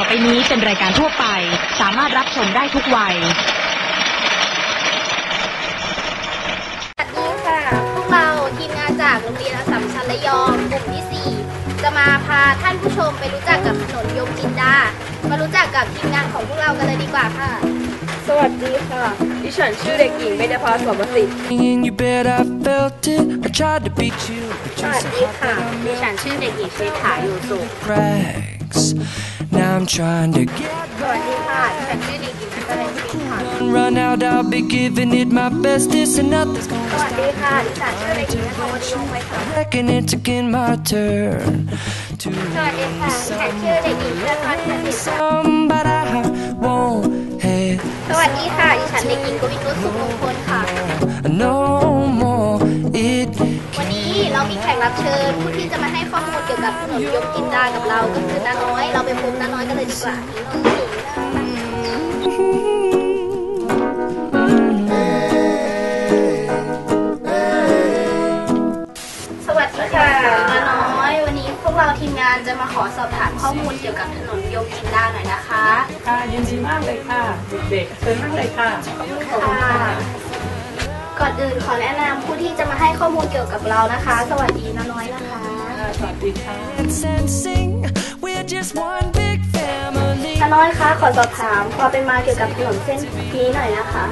ต่อไปนี้เป็นรายการทั่วไป สามารถรับชมได้ทุกวัย สวัสดีค่ะ พวกเราทีมงานจากโรงเรียนอัสสัมชัญระยองกลุ่มที่ 4 จะมาพาท่านผู้ชมไปรู้จักกับถนนยมจินดา มารู้จักกับทีมงานของพวกเรากันเลยดีกว่าค่ะ สวัสดีค่ะ ดิฉันชื่อเด็กหญิงเบญจภาสวสิทธิ์ In your bed, I felt it. I tried to beat you, but ส you วัสดีค่ะดิฉันชื่อเด็กหญิงเชษฐาอยู่สุข cracks. Now I'm trying to get สวัสดีค่ะ ดิฉันชื่อเด็กหญิงพัชรชินค่ะ one run out. I'll be giving it my best. This and nothing's สวัสดีค่ะ ดิฉันชื่อเด็กหญิงนภวดีวงศ์ไว้ค่ะ reckon it's again my turn to สวัสดีค่ะ ดิฉันชื่อเด็กหญิงเพื่อนพัฒน์ศิษย์ค่ะ some, but I won't have สวัสดีค่ะ ดิฉันเด็กหญิงกวินรุตสุขมงคลค่ะ no more. It วั นนี้เรามีแขกรับเชิญผู้ที่จะมาให้ข้อมูลเกี่ยวกับถนนยมจินดากับเราก็คือน้าน้อย เราไปพบน้าน้อยกันเลยดีกว่าสวัสดีค่ะน้าน้อย วันนี้พวกเราทีมงานจะมาขอสอบถามข้อมูลเกี่ยวกับถนนยมจินดาหน่อยนะคะ ค่ะยินดีมากเลยค่ะ เด็กๆเชิญนั่งเลยค่ะค่ะก่ อนอื่นขอแนะนำผู้ที่จะมาให้ข้อมูลเกี่ยวกับเรานะคะ สวัสดีน้าน้อยนะคะ สวัสดีค่ะ dance and sing. We're just one big family. น้าน้อยคะขอสอบถามความเป็นมาเกี่ยวกับถนนเส้นนี้หน่อยนะคะ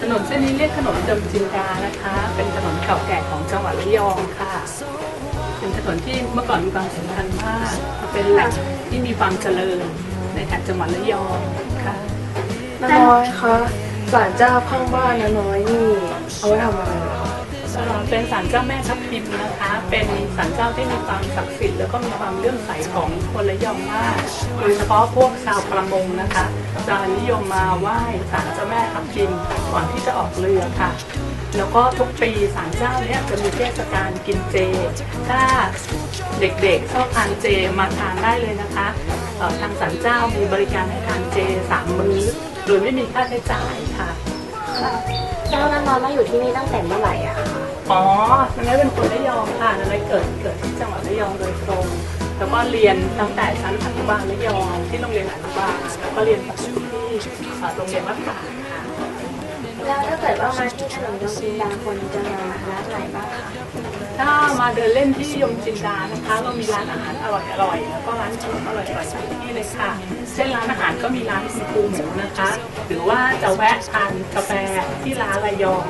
ถนนเส้นนี้เรียกถนนเดิมจินดานะคะ เป็นถนนเก่าแก่ของจังหวัดระยองค่ะ เป็นถนนที่เมื่อก่อนมีความสำคัญมาก เป็นแหล่งที่มีความเจริญในแถบจังหวัดระยองค่ะ น้าน้อยคะ ศาลเจ้าข้างบ้านน้าน้อยนี่เอาไว้ทำอะไรเหรอเอ่อเป็นศาลเจ้าแม่ทับทิมนะคะ เป็นศาลเจ้าที่มีความศักดิ์สิทธิ์แล้วก็มีความเลื่อมใสของคนระยองมาก โดยเฉพาะพวกชาวประมงนะคะจะนิยมมาไหว้ศาลเจ้าแม่ทับทิมก่อนที่จะออกเรือค่ะ แล้วก็ทุกปีศาลเจ้าเนี้ยจะมีเทศกาลกินเจ ถ้าเด็กๆชอบทานเจมาทานได้เลยนะคะเอ่อทางศาลเจ้ามีบริการให้ทานเจสามมื้อ โดยไม่มีค่าใช้จ่ายค่ะแล้วน้าน้อยมาอยู่ที่นี่ตั้งแต่เมื่อไหร่อะอ๋อนันได้เป็นคนระยองค่ะนันได้เกิดเกิดที่จังหวัดระยองโดยตรง แล้วก็เรียนตั้งแต่ชั้นอนุบาลระยองที่โรงเรียนอนุบาลแล้วก็เรียนประถมที่เอ่อโรงเรียนวัดป่าค่ะ แล้วถ้าเกิดว่ามาที่ถนนยมจินดาควรจะมาร้านไหนบ้างคะถ้ามาเดินเล่นที่ยมจินดานะคะ เรามีร้านอาหารอร่อยๆแล้วก็ร้านขนมอร่อยๆทุกที่นี่เลยค่ะ เช่นร้านอาหารก็มีร้านคุณครูหมูนะคะ หรือว่าจะแวะทานกาแฟที่ร้านระยอง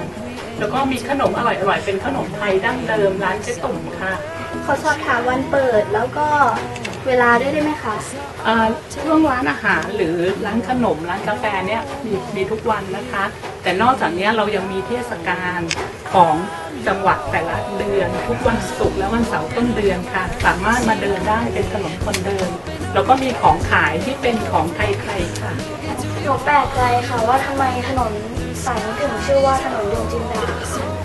แล้วก็มีขนมอร่อยๆเป็นขนมไทยดั้งเดิมร้านเจ๊ตุ่มค่ะ ขอสอบถามวันเปิดแล้วก็ เวลาด้วยได้ไหมคะเอ่อช่วงร้านอาหารหรือร้านขนมร้านกาแฟเนี่ยมีมีทุกวันนะคะ แต่นอกจากเนี้ยเรายังมีเทศกาลของจังหวัดแต่ละเดือน ทุกวันศุกร์และวันเสาร์ต้นเดือนค่ะ สามารถมาเดินได้เป็นถนนคนเดิน แล้วก็มีของขายที่เป็นของไทยๆค่ะ หนูแปลกใจค่ะว่าทำไมถนนสายนี้ถึงชื่อว่าถนนยมจินดา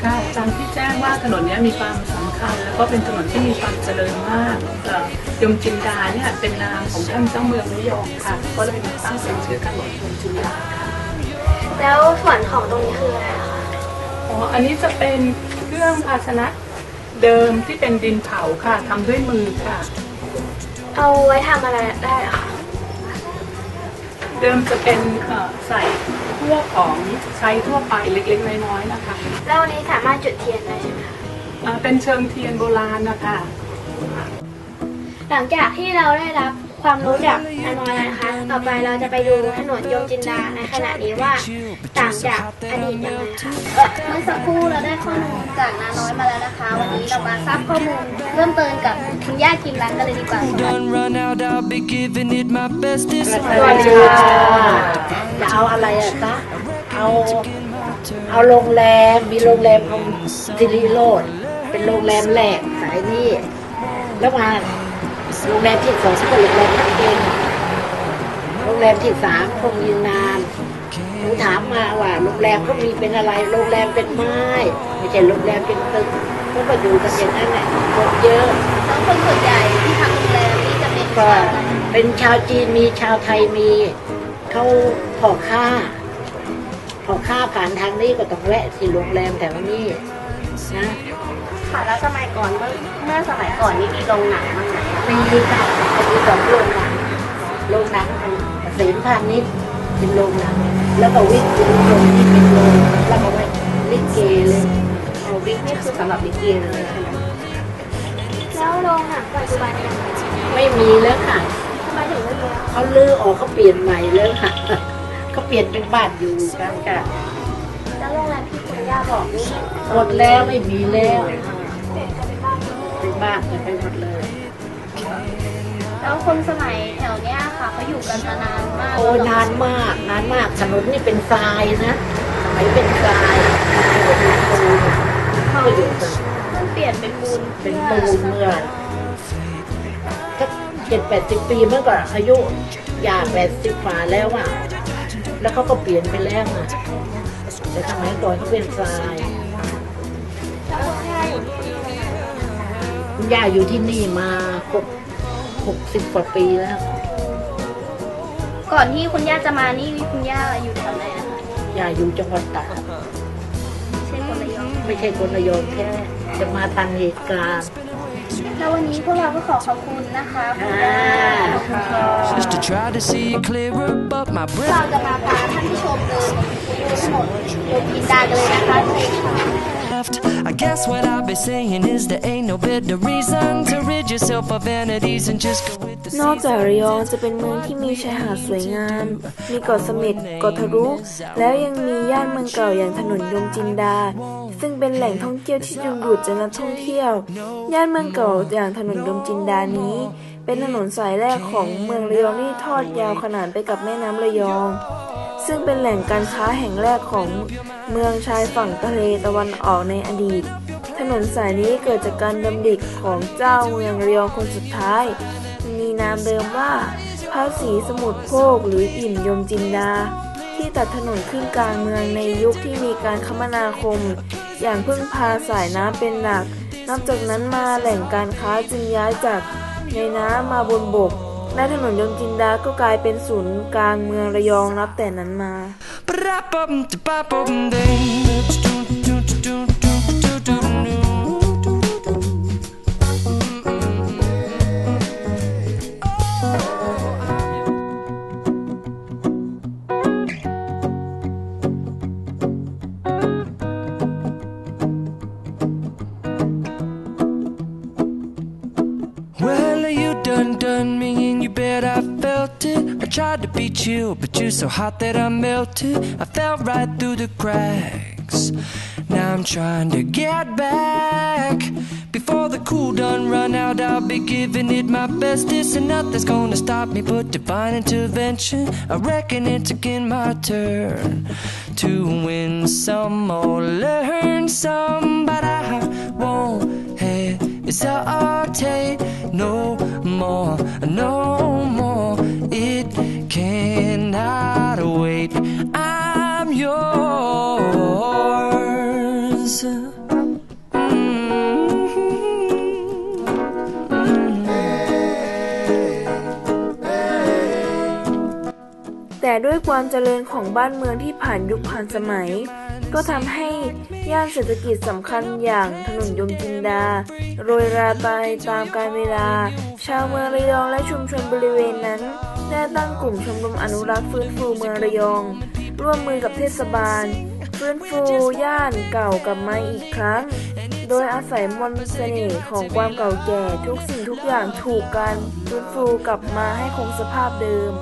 ค่ะตามที่แจ้งว่าถนนเนี้ยมีความสำคัญ แล้วก็เป็นถนนที่มีความเจริญมากเอ่อ ยมจินดาเนี่ยเป็นนามของท่านเจ้าเมืองระยองค่ะ ก็เลยตั้งเป็นชื่อถนนยมจินดาค่ะแล้วส่วนของตรงนี้คืออะไรคะอ๋ออันนี้จะเป็นเครื่องภาชนะเดิมที่เป็นดินเผาค่ะทำด้วยมือค่ะ เอาไว้ทำอะไรได้เหรอคะเดิมจะเป็นเอ่อใส่พวกของใช้ทั่วไปเล็กๆน้อยๆนะคะแล้ววันนี้สามารถจุดเทียนได้ใช่ไหมคะเอ่อเป็นเชิงเทียนโบราณนะคะ หลังจากที่เราได้รับความรู้จากน้าน้อยแล้วนะคะ ต่อไปเราจะไปดูถนนยมจินดาในขณะนี้ว่าต่างจากอดีตยังไงคะเมื่อสักครู่เราได้ข้อมูลจากน้าน้อยมาแล้วนะคะ วันนี้เรามาทราบข้อมูลเพิ่มเติมกับคุณย่ากิมรันกันเลยดีกว่าสวัสดี Done run out. I'll be giving it my best. This สวัสดีค่ะจะเอาอะไรอะจ๊ะเอาเอาโรงแรมมีโรงแรมของซิริโรดเป็นโรงแรมแหลกสายนี้แล้วมา โรงแรมที่สองก็โรงแรมพักเองโรงแรมที่สามคงยืนนานหนูถามมาว่าโรงแรมเขามีเป็นอะไร โรงแรมเป็นไม้ ไม่ใช่โรงแรมเป็นตึกก็มาดูกันอย่างนั้นแหละคนเยอะแล้วคนส่วนใหญ่ที่พักโรงแรมนี่จะเป็นก็ชาวอะไรเป็นชาวจีนมีชาวไทยมีเขาพอค่าพอค่าผ่านทางนี้ก็ต้องแวะที่โรงแรมแถวนี้นะค่ะแล้วสมัยก่อนเมื่อเมื่อสมัยก่อนนี่มีโรงหนังบ้าง ไหมคะมีค่ะมีสองโรงหนังโรงหนังอันษมพาณิชย์เป็นโรงหนังแล้วก็วิกเป็นโรงที่เป็นโรงแล้วก็ไว้ลิเกเลยเอาวิกนี่คือสำหรับลิเกเลยใช่ไหมแล้วโรงหนังปัจจุบันยังไงไม่มีแล้วค่ะทำไมถึงไม่มีเขาเลื้อออกเขาเปลี่ยนใหม่แล้วค่ะเขาเปลี่ยนเป็นบ้านอยู่กันค่ะแล้วโรงแรมที่คุณย่าบอกนี่หมดแล้วไม่มีแล้วเป็นบ้านเป็นบ้านกันไปหมดเลย แล้วคนสมัยแถวเนี้ยค่ะเขาอยู่กันมานานมากโอ้ยนานมากนานมากถนนนี่เป็นทรายนะสมัยเป็นทรายเป็นปูนเข้าอยู่กันมันเปลี่ยนเป็นปูนเป็นปูนเมื่อก็เจ็ดแปดสิบปีเมื่อก่อนอายุอยากแปดสิบฝ่าแล้วอะแล้วเขาก็เปลี่ยนไปแล้วอะแต่สมัยก่อนเขาเป็นทรายแล้วคุณย่าอยู่ที่นี่มานานคุณย่าอยู่ที่นี่มาหก หกสิบกว่าปีแล้ว ก่อนที่คุณย่าจะมานี่คุณย่าอยู่แถวไหนนะคะย่าอยู่จังหวัดตากใช่คนระยองไม่ใช่คนระยองแค่จะมาทันเหตุการณ์ แล้ววันนี้พวกเราก็ขอขอบคุณนะคะคุณย่าขอบคุณค่ะ Just to try to see it clearer, but my เรา breath จะมาพาท่านผู้ชมเดินดูถนนโยธินดากันเลยนะคะในค่ะ left. I guess what I'll be saying is there ain't no better reason to rid yourself of vanities and just go with the นอกจากระยองจะเป็นเมืองที่มีชายหาดสวยงาม มีเกาะเสม็ดเกาะทะลุแล้วยังมีย่านเมืองเก่าอย่างถนนยมจินดา ซึ่งเป็นแหล่งท่องเที่ยวที่ดึงดูดใจนักท่องเที่ยว ย่านเมืองเก่าอย่างถนนยมจินดานี้ เป็นถนนสายแรกของเมืองระยองที่ทอดยาวขนานไปกับแม่น้ำระยอง ซึ่งเป็นแหล่งการค้าแห่งแรกของเมืองชายฝั่งทะเลตะวันออกในอดีต ถนนสายนี้เกิดจากการดำริของเจ้าเมืองเระยองคนสุดท้าย มีนามเดิมว่าพระศรีสมุทรโภคหรืออิ่มยมจินดา ที่ตัดถนนขึ้นกลางเมืองในยุคที่มีการคมนาคม อย่างพึ่งพาสายน้ำเป็นหลัก นับจากนั้นมาแหล่งการค้าจึงย้ายจากในน้ำมาบนบก และถนนยมจินดาก็กลายเป็นศูนย์กลางเมืองระยองนับแต่นั้นมา so hot that I melted. I fell right through the cracks. Now I'm trying to get back. Before the cool done run out, I'll be giving it my best. This and nothing's gonna stop me but divine intervention. I reckon it's again my turn to win some or learn some, but I won't hesitate no more, no แต่ด้วยความเจริญของบ้านเมืองที่ผ่านยุคผ่านสมัย ก็ทำให้ย่านเศรษฐกิจสำคัญอย่างถนนยมจินดา โรยราไปตามกาลเวลา ชาวเมืองระยองและชุมชนบริเวณนั้น ได้ตั้งกลุ่มชมรมอนุรักษ์ฟื้นฟูเมืองระยอง ร่วมมือกับเทศบาล ฟื้นฟูย่านเก่ากลับมาอีกครั้ง โดยอาศัยมนต์เสน่ห์ของความเก่าแก่ทุกสิ่งทุกอย่างถูกการฟื้นฟูกลับมาให้คงสภาพเดิม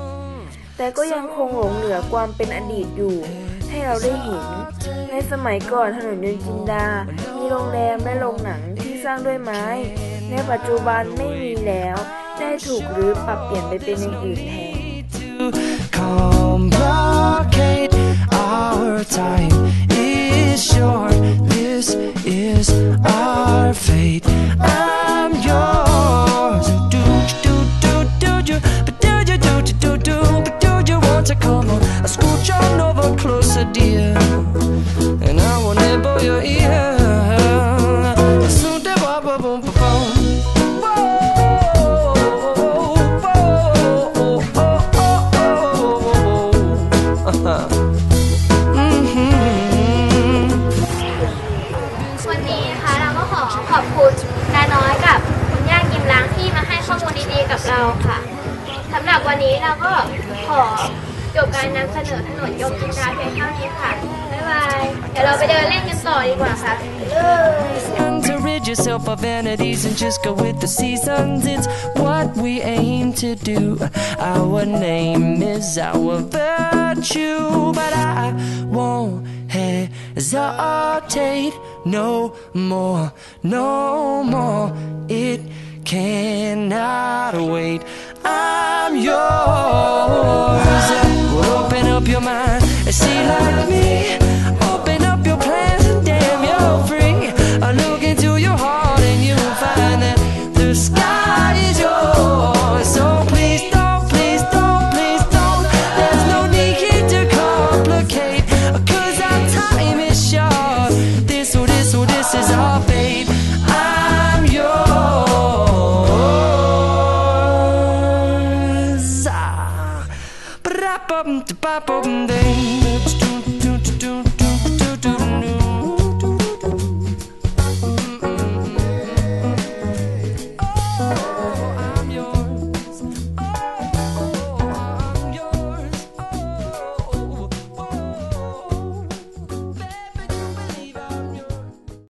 แต่ก็ยังคงหลงเหลือความเป็นอดีตอยู่ ให้เราได้เห็น ในสมัยก่อนถนนยนจินดา มีโรงแรมและโรงหนังที่สร้างด้วยไม้ ในปัจจุบันไม่มีแล้ว ได้ถูกหรือปรับเปลี่ยนไปเป็นอย่างอื่นแทน complicate our time is short this is our fate I to come on I scooch on over closer dear and i will nibble your ear Soon da ba ba boom ba boom. Mm-hmm. วันนี้นะคะเราก็ขอขอบคุณนาน้อยกับคุณย่ากิมล้างที่มาให้ข้อมูลดีๆกับเราค่ะทสำหรับวันนี้เราก็ขอจบการนำเสนอถนนยมจินดาเพียงเท่านี้ค่ะ บ๊ายบาย เดี๋ยวเราไปเดินเล่นกันต่อดีกว่าค่ะไปเลย And to rid yourself of vanities and just go with the seasons. It's what we aim to do. Our name is our virtue, but I won't hesitate no more, no more. It cannot wait. I'm yours. your mind. Is she like me? pop open day.